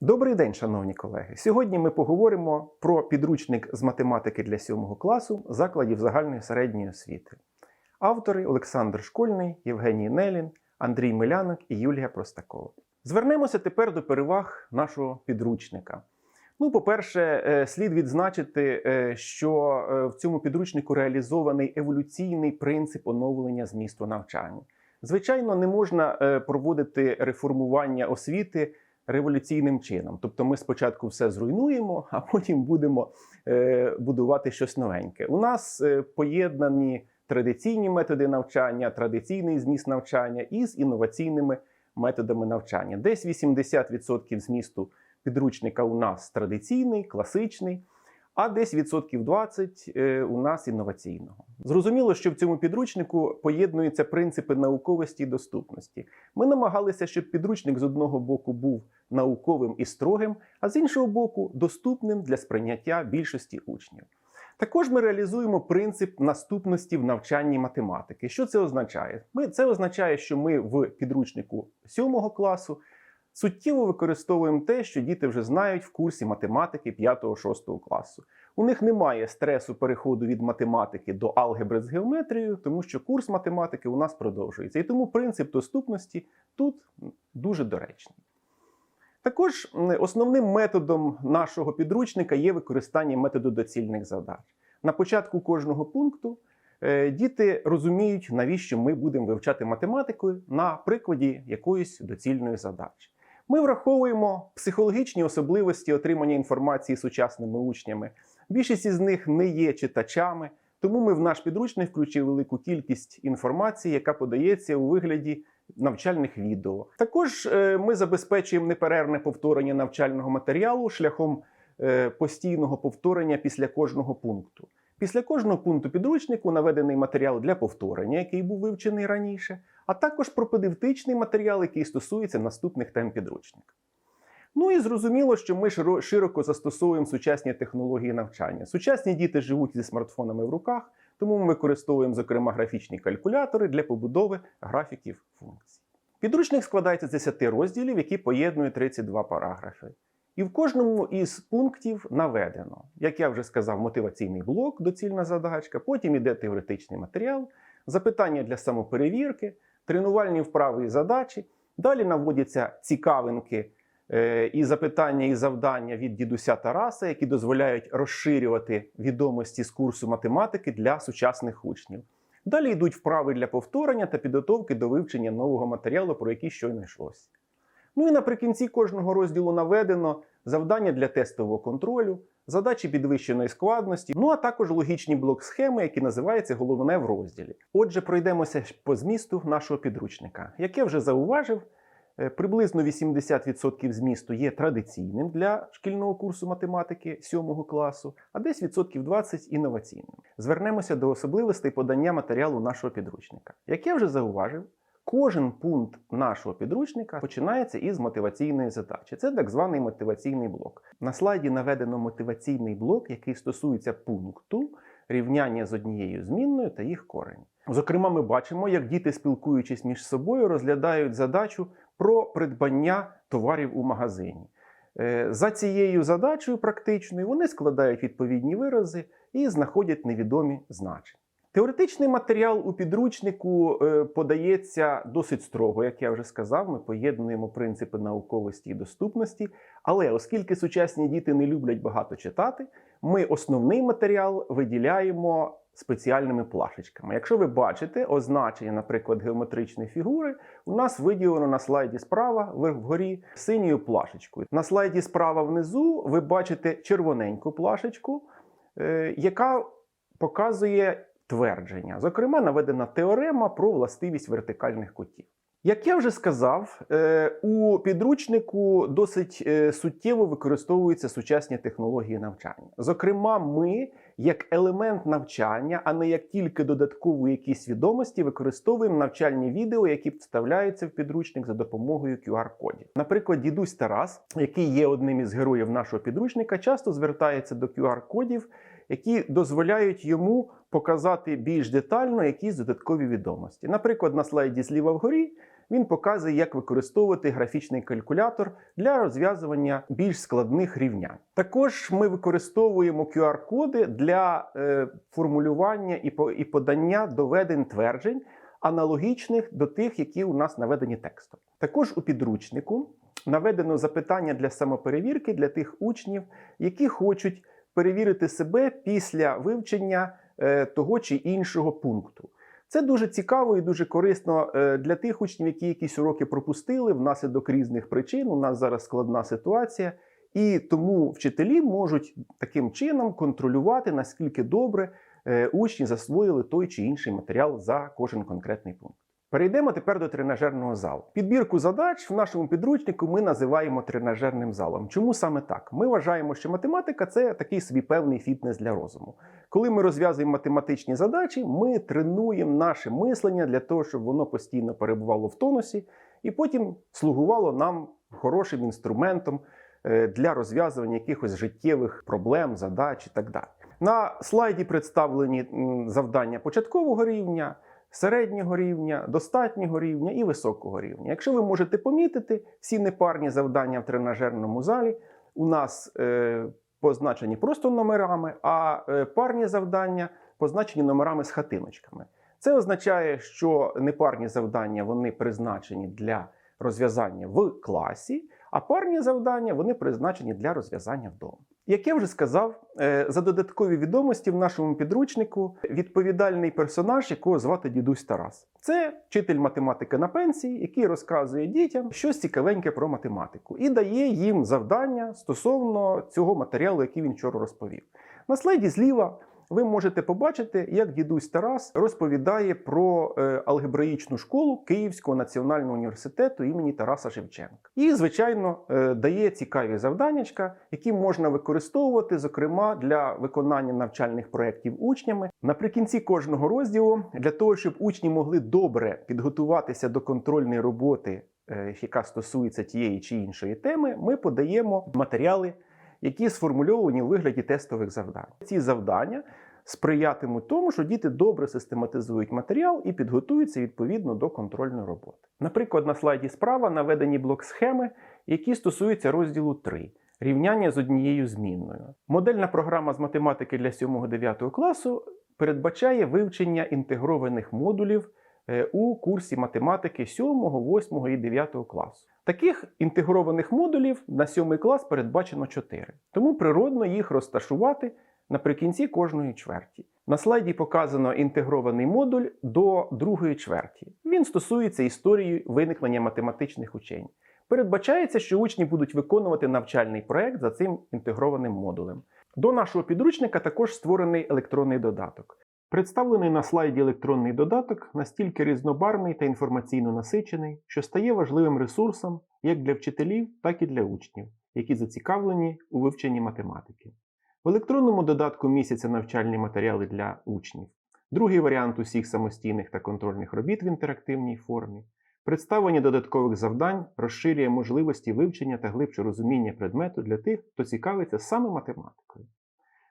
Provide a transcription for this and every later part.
Добрий день, шановні колеги. Сьогодні ми поговоримо про підручник з математики для 7 класу закладів загальної середньої освіти. Автори Олександр Школьний, Євгеній Нелін, Андрій Милянок і Юлія Простакова. Звернемося тепер до переваг нашого підручника. Ну, по-перше, е, слід відзначити, е, що е, в цьому підручнику реалізований еволюційний принцип оновлення змісту навчання. Звичайно, не можна проводити реформування освіти революційним чином. Тобто ми спочатку все зруйнуємо, а потім будемо е, будувати щось новеньке. У нас е, поєднані традиційні методи навчання, традиційний зміст навчання із інноваційними методами навчання. Десь 80% змісту підручника у нас традиційний, класичний. А десь відсотків 20 е, у нас інноваційного. Зрозуміло, що в цьому підручнику поєднуються принципи науковості і доступності. Ми намагалися, щоб підручник з одного боку був науковим і строгим, а з іншого боку, доступним для сприйняття більшості учнів. Також ми реалізуємо принцип наступності в навчанні математики. Що це означає? Ми, це означає, що ми в підручнику 7 класу суттєво використовуємо те, що діти вже знають в курсі математики 5-6 класу. У них немає стресу переходу від математики до алгебри з геометрією, тому що курс математики у нас продовжується. І тому принцип доступності тут дуже доречний. Також основним методом нашого підручника є використання методу доцільних задач. На початку кожного пункту е, діти розуміють, навіщо ми будемо вивчати математику на прикладі якоїсь доцільної задачі. Ми враховуємо психологічні особливості отримання інформації сучасними учнями. Більшість із них не є читачами, тому ми в наш підручник включили велику кількість інформації, яка подається у вигляді навчальних відео. Також е, ми забезпечуємо неперервне повторення навчального матеріалу шляхом е, постійного повторення після кожного пункту. Після кожного пункту підручнику наведений матеріал для повторення, який був вивчений раніше, а також пропедевтичний матеріал, який стосується наступних тем підручника. Ну і зрозуміло, що ми широко застосовуємо сучасні технології навчання. Сучасні діти живуть зі смартфонами в руках, тому ми використовуємо, зокрема, графічні калькулятори для побудови графіків функцій. Підручник складається з 10 розділів, які поєднують 32 параграфи. І в кожному із пунктів наведено, як я вже сказав, мотиваційний блок, доцільна задачка, потім іде теоретичний матеріал, запитання для самоперевірки, тренувальні вправи і задачі. Далі наводяться цікавинки е, і запитання і завдання від дідуся Тараса, які дозволяють розширювати відомості з курсу математики для сучасних учнів. Далі йдуть вправи для повторення та підготовки до вивчення нового матеріалу, про який щойно йшлося. Ну і наприкінці кожного розділу наведено завдання для тестового контролю, задачі підвищеної складності, ну а також логічні блок-схеми, які називаються головне в розділі. Отже, пройдемося по змісту нашого підручника. Як я вже зауважив, е, приблизно 80% змісту є традиційним для шкільного курсу математики 7 класу, а десь відсотків 20 інноваційним. Звернемося до особливостей подання матеріалу нашого підручника. Як я вже зауважив, Кожен пункт нашого підручника починається із мотиваційної задачі. Це так званий мотиваційний блок. На слайді наведено мотиваційний блок, який стосується пункту рівняння з однією змінною та їх корені. Зокрема, ми бачимо, як діти, спілкуючись між собою, розглядають задачу про придбання товарів у магазині. Е, За цією задачею практичною вони складають відповідні вирази і знаходять невідомі значення. Теоретичний матеріал у підручнику е, подається досить строго, як я вже сказав. Ми поєднуємо принципи науковості і доступності. Але оскільки сучасні діти не люблять багато читати, ми основний матеріал виділяємо спеціальними плашечками. Якщо ви бачите означення, наприклад, геометричної фігури, у нас виділено на слайді справа вгорі синьою плашечкою. На слайді справа внизу ви бачите червоненьку плашечку, е, яка показує твердження. Зокрема, наведена теорема про властивість вертикальних кутів. Як я вже сказав, е, у підручнику досить е, суттєво використовуються сучасні технології навчання. Зокрема, ми як елемент навчання, а не як тільки додаткову якісь відомості, використовуємо навчальні відео, які вставляються в підручник за допомогою QR-кодів. Наприклад, дідусь Тарас, який є одним із героїв нашого підручника, часто звертається до QR-кодів, які дозволяють йому показати більш детально якісь додаткові відомості. Наприклад, на слайді зліва вгорі він показує, як використовувати графічний калькулятор для розв'язування більш складних рівнянь. Також ми використовуємо QR-коди для е, формулювання і, по, і подання доведень тверджень, аналогічних до тих, які у нас наведені текстом. Також у підручнику наведено запитання для самоперевірки для тих учнів, які хочуть перевірити себе після вивчення е, того чи іншого пункту. Це дуже цікаво і дуже корисно е, для тих учнів, які якісь уроки пропустили внаслідок різних причин. У нас зараз складна ситуація, і тому вчителі можуть таким чином контролювати, наскільки добре е, учні засвоїли той чи інший матеріал за кожен конкретний пункт. Перейдемо тепер до тренажерного залу. Підбірку задач в нашому підручнику ми називаємо тренажерним залом. Чому саме так? Ми вважаємо, що математика це такий собі певний фітнес для розуму. Коли ми розв'язуємо математичні задачі, ми тренуємо наше мислення для того, щоб воно постійно перебувало в тонусі, і потім слугувало нам хорошим інструментом е, для розв'язування якихось життєвих проблем, задач і так далі. На слайді представлені завдання початкового рівня середнього рівня, достатнього рівня і високого рівня. Якщо ви можете помітити, всі непарні завдання в тренажерному залі у нас е, позначені просто номерами, а е, парні завдання позначені номерами з хатиночками. Це означає, що непарні завдання вони призначені для розв'язання в класі, а парні завдання вони призначені для розв'язання вдома. Як я вже сказав, е, за додаткові відомості в нашому підручнику відповідальний персонаж, якого звати дідусь Тарас. Це вчитель математики на пенсії, який розказує дітям щось цікавеньке про математику і дає їм завдання стосовно цього матеріалу, який він вчора розповів. На слайді зліва ви можете побачити, як дідусь Тарас розповідає про е, алгебраїчну школу Київського національного університету імені Тараса Шевченка. І, звичайно, е, дає цікаві завданнячка, які можна використовувати, зокрема для виконання навчальних проєктів учнями. Наприкінці кожного розділу, для того, щоб учні могли добре підготуватися до контрольної роботи, е, яка стосується тієї чи іншої теми, ми подаємо матеріали які сформульовані у вигляді тестових завдань. Ці завдання сприятимуть тому, що діти добре систематизують матеріал і підготуються відповідно до контрольної роботи. Наприклад, на слайді справа наведені блок схеми, які стосуються розділу 3. Рівняння з однією змінною. Модельна програма з математики для 7-9 класу передбачає вивчення інтегрованих модулів е, у курсі математики 7, 8 і 9 класу. Таких інтегрованих модулів на 7 клас передбачено 4, тому природно їх розташувати наприкінці кожної чверті. На слайді показано інтегрований модуль до другої чверті. Він стосується історії виникнення математичних учень. Передбачається, що учні будуть виконувати навчальний проект за цим інтегрованим модулем. До нашого підручника також створений електронний додаток. Представлений на слайді електронний додаток настільки різнобарвний та інформаційно насичений, що стає важливим ресурсом як для вчителів, так і для учнів, які зацікавлені у вивченні математики. В електронному додатку місяця навчальні матеріали для учнів, другий варіант усіх самостійних та контрольних робіт в інтерактивній формі, представлення додаткових завдань розширює можливості вивчення та глибше розуміння предмету для тих, хто цікавиться саме математикою.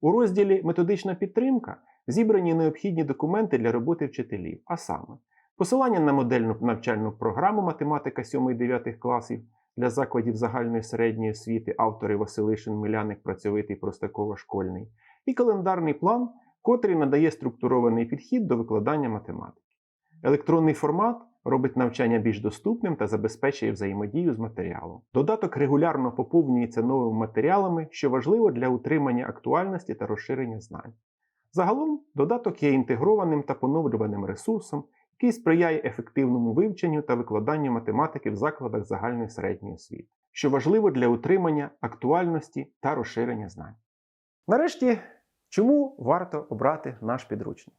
У розділі Методична підтримка зібрані необхідні документи для роботи вчителів, а саме посилання на модельну навчальну програму математика 7-9 класів для закладів загальної середньої освіти, автори Василишин, Миляник, Працьовитий, Простакова, Школьний, і календарний план, котрий надає структурований підхід до викладання математики. Електронний формат робить навчання більш доступним та забезпечує взаємодію з матеріалом. Додаток регулярно поповнюється новими матеріалами, що важливо для утримання актуальності та розширення знань. Загалом, додаток є інтегрованим та поновлюваним ресурсом, який сприяє ефективному вивченню та викладанню математики в закладах загальної середньої освіти, що важливо для утримання актуальності та розширення знань. Нарешті, чому варто обрати наш підручник?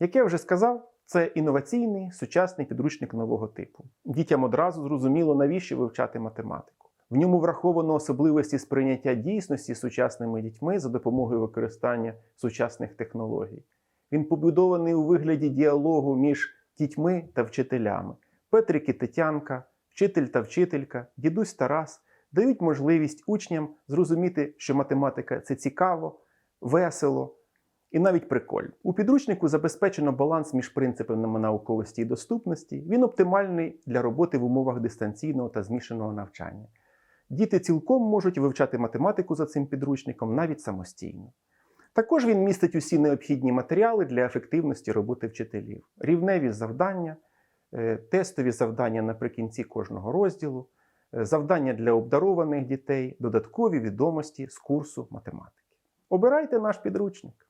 Як я вже сказав, це інноваційний сучасний підручник нового типу. Дітям одразу зрозуміло, навіщо вивчати математику. В ньому враховано особливості сприйняття дійсності сучасними дітьми за допомогою використання сучасних технологій. Він побудований у вигляді діалогу між дітьми та вчителями. Петрик і Тетянка, вчитель та вчителька, дідусь Тарас дають можливість учням зрозуміти, що математика це цікаво, весело І навіть прикольно. У підручнику забезпечено баланс між принципами науковості і доступності. Він оптимальний для роботи в умовах дистанційного та змішаного навчання. Діти цілком можуть вивчати математику за цим підручником навіть самостійно. Також він містить усі необхідні матеріали для ефективності роботи вчителів: рівневі завдання, е, тестові завдання наприкінці кожного розділу, е, завдання для обдарованих дітей, додаткові відомості з курсу математики. Обирайте наш підручник.